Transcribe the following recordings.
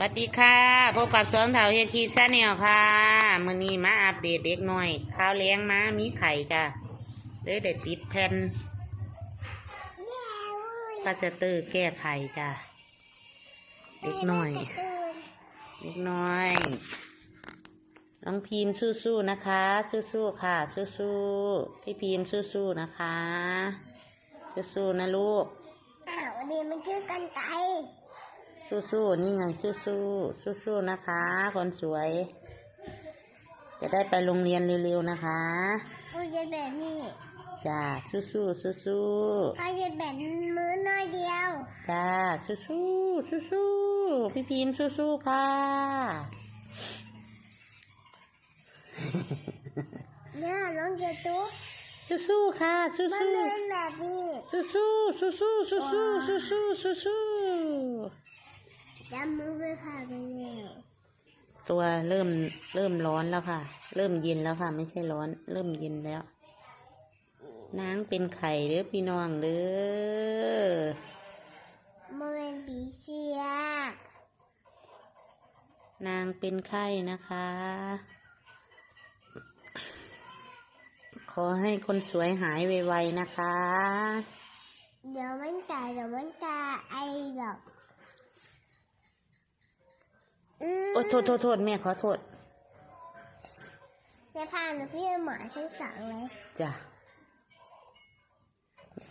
สวัสดีค่ะพบกับสองเถาเฮดคีซาเนียค่ะมื้อนี้มาอัปเดตเด็กหน่อยข้าวเลี้ยงม้ามีไข่จ้ะเลยได้ติดแผ่นก็จะตื้อแก้ไข่จ้ะเด็กหน่อยเด็กหน้อยน้องพิมพ์สู้ๆนะคะ สู้ๆค่ะ สู้ๆพี่พิมพ์สู้ๆนะคะ สู้ๆนะลูกอ้าววันนี้มันคือกันไกร สู้ๆ นี่ไงสู้ๆ สู้ๆ นะคะ คนสวย จะได้ไปโรงเรียนเร็วๆ นะคะเขาจะแบบนี้จ้าสู้ๆ สู้เขาจะแบบมือน้อยเดียวๆจ้าสู้ๆ สู้ๆ พี่พิมพ์สู้ๆ ค่ะเนี่ยน้องเจตุ๊กสู้ๆ ค่ะ สู้มันเป็นแบบนี้ๆสู้ๆ สู้ๆ สู้ๆ สู้ๆ สู้ๆจำ มือไปผ่าไปแล้วตัวเริ่มเริ่มร้อนแล้วค่ะ เริ่มเย็นแล้วค่ะ ไม่ใช่ร้อน เริ่มเย็นแล้วนางเป็นไข่เด้อพี่น้องเด้อมันเป็นปีเชียนางเป็นไข้นะคะ ขอให้คนสวยหายไวๆนะคะ เดี๋ยวมันตายเดี๋ยวมันตายไอหรอกอืม โอ้โทษโทษโทษแม่ขอโทษในพาหนูพี่หมาช่วยสั่งเลยจ้ะ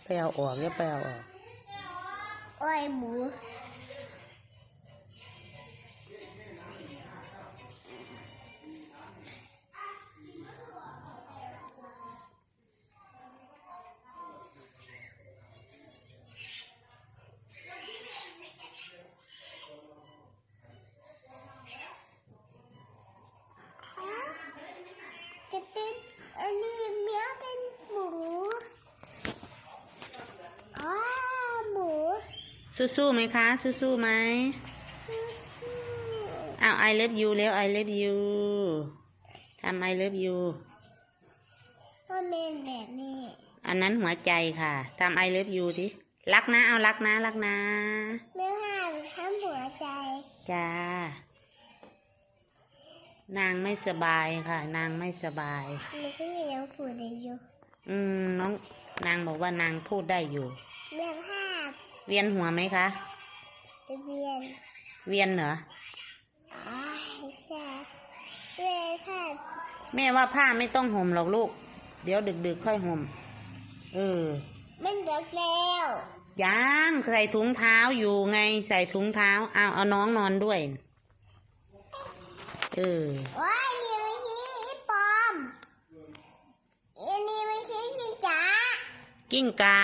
ไปเอาออกอย่าไปเอาออก โอ้ยหมู สู้ๆไหมคะ สู้ๆไหมอ้าว I love you แล้ว I love you ทำ I love you มันเป็นแบบนี้ อันนั้นหัวใจค่ะทำ I love you สิรักนะ เอารักนะ รักนะ ไม่ห้ามทำหัวใจ จ้า นางไม่สบายค่ะ นางไม่สบายมันก็ยังพูดได้อยู่ อืม น้อง นางบอกว่านางพูดได้อยู่แม่ภาพ เวียนหัวไหมคะทะเบียน เวียนเหรออ๋อใช่แม่ภาพแม่ว่าผ้าไม่ต้องห่มหรอกลูก เดี๋ยวดึกๆค่อยห่ม เออ มันเด็กแล้วยังใส่ถุงเท้าอยู่ไง ใส่ถุงเท้าเอาเอาน้องนอนด้วย เออว้ายนี่มันขี้อีปอมอันนี้มันขี้จิงจ๋ากิ้งกา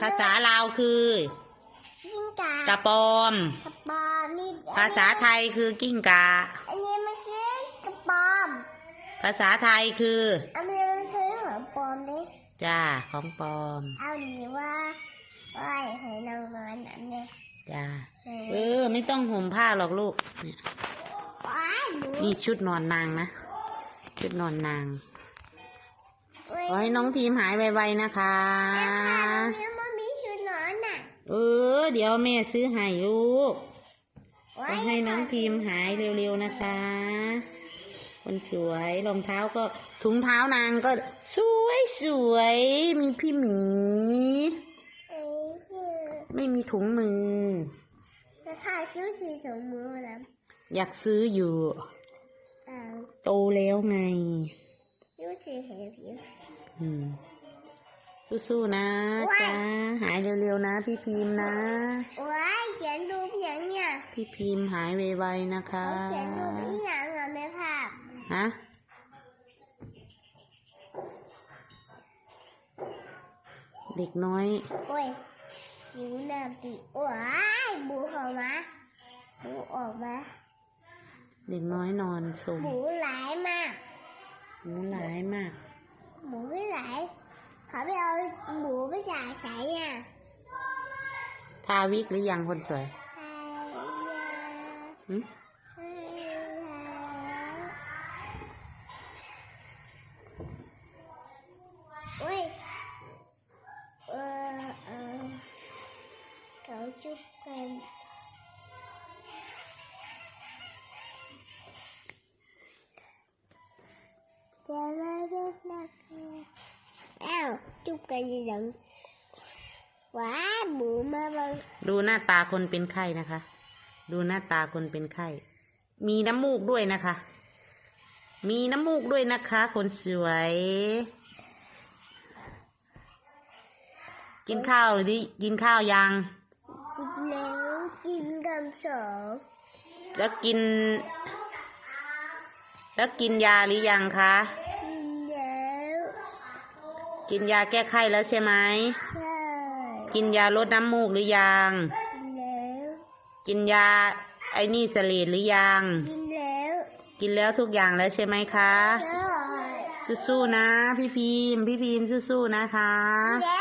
ภาษาลาวคือจิงจ๋า กระปอม กระปอมนี่ภาษาไทยคือกิ้งกาอันนี้มันขี้กระปอม ภาษาไทยคือ อันนี้มันคือของปลอมดิจ้าของปลอม เอาหนีว่าว่าให้นางนอนนั่นเนี่ยจ้าเอเอออ ไม่ต้องห่มผ้าหรอกลูกเนี่ยว้ายหนูนี่ชุดนอนนางนะ ชุดนอนนางเว้ยขอให้น้องพิมพ์หายไวๆนะคะ เออ เดี๋ยวแม่ซื้อให้ลูกขว้าอยให้น้องพิมพ์หายเร็วๆนะคะ คนสวยรองเท้าก็ถุงเท้านางก็สวยสวยๆมีพี่หมีเอ้ยคือไม่มีถุงมือจะถ่ายคิ้วสีถุงมือแล้วอยากซื้ออยู่อ่าโตแล้วไงคิ้วสีเห็นผิวอืม สู้ๆนะว้ายจ้าหายเร็วๆนะ พี่พิมพ์นะว้ายเขียนดูเพียงเนี่ยพี่พิมพ์หายไวๆนะคะเขาเขียนดูเพียงอะแม่ภาพฮะเด็กน้อยโอ้ยหิวน้ำตีว้ายบูเข้ามาบูออกมาเด็กน้อยนอนสมบูหลายมากหมูหลายมากหมูไม่ไหล เขาไปเอาหมูไปจ่ายใส่อะทาวิกหรือยังคนสวยไอ้ยาหึไจุกกันหลังว้าหมูมาบังดูหน้าตาคนเป็นไข้นะคะ ดูหน้าตาคนเป็นไข้มีน้ำมูกด้วยนะคะ มีน้ำมูกด้วยนะคะ คนสวย กินข้าวหรือดิกินข้าวยังกินแล้วกินกำสองแล้วกิน แล้วกินยาหรือยังคะกินแล้ว กินยาแก้ไข้แล้วใช่ไหม ใช่กินยาลดน้ำมูกหรือยัง กินแล้วกินยาไอ้นี่เสลดหรือยัง กินแล้วกินแล้วทุกอย่างแล้วใช่ไหมคะ ใช่สู้ๆนะ พี่พิมพ์พี่พิมพ์สู้ๆนะคะและ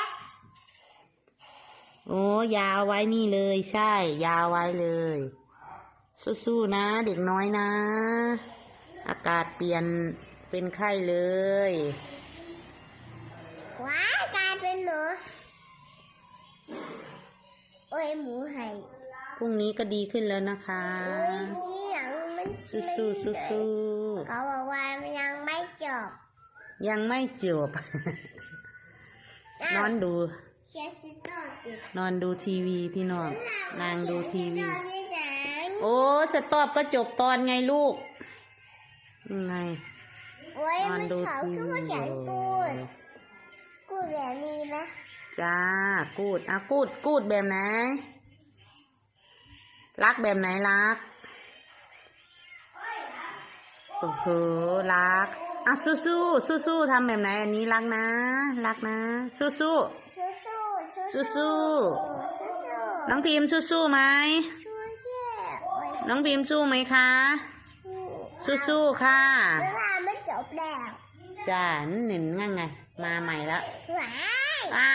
โอ้ยาวไว้นี่เลยใช่ ยาวไว้เลย สู้ๆนะ เด็กน้อยนะ อากาศเปลี่ยนเป็นไข้เลย ว้ากลายเป็นหนูโอ้ยหมูไห่พรุ่งนี้ก็ดีขึ้นแล้วนะคะโอ้ยนี่หนังมันสู้ๆสู้เขาบอกว่ามันยังไม่จบๆยังไม่จบ นอนดูเชียร์สตอร์ติดนอนดูทีวีพี่น้อง นางดูทีวีเชียร์สตอร์ที่ไหนโอ้สตอบก็จบตอนไงลูกยังไงโอ้ยนอมันนดูเขาทีคือวี ดกูดแบบนี้ไหมจ้ากูดอะกูดกูดแบบไหน รักแบบไหนรักโอ้โหรักอะสู้สู้สู้สู้ๆทำแบบไหนอันนี้รักนะ รักนะ สู้สู้สู้สู้สู้สู้สู้สู้สู้ๆน้องพิมพ์สู้สู้ๆไหมสู้เชี่ยโอ้ยน้องพิมพ์สู้ไหมคะสู้สู้ๆค่ะเวลาไม่จบแล้วจ้าหนึ่งง่ายไง มาใหม่ละว้ายอ่า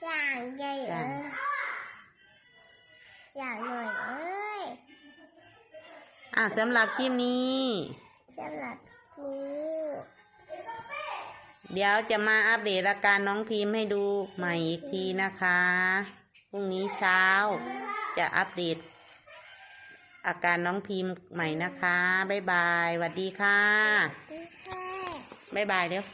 ช่างใหญ่เอจ้ะอช่างหน่อยเอ้ยอะสำหรับคลิปนี้สำหรับนี้เดี๋ยวจะมาอัปเดตอาการน้องพิมพ์ให้ดูใหม่อีกทีนะคะ พรุ่งนี้เช้าจะอัปเดตอาการน้องพิมพ์ใหม่นะคะ บ๊ายบายสวัสดีค่ะดูค่ะบ๊ายบายเดี๋ยว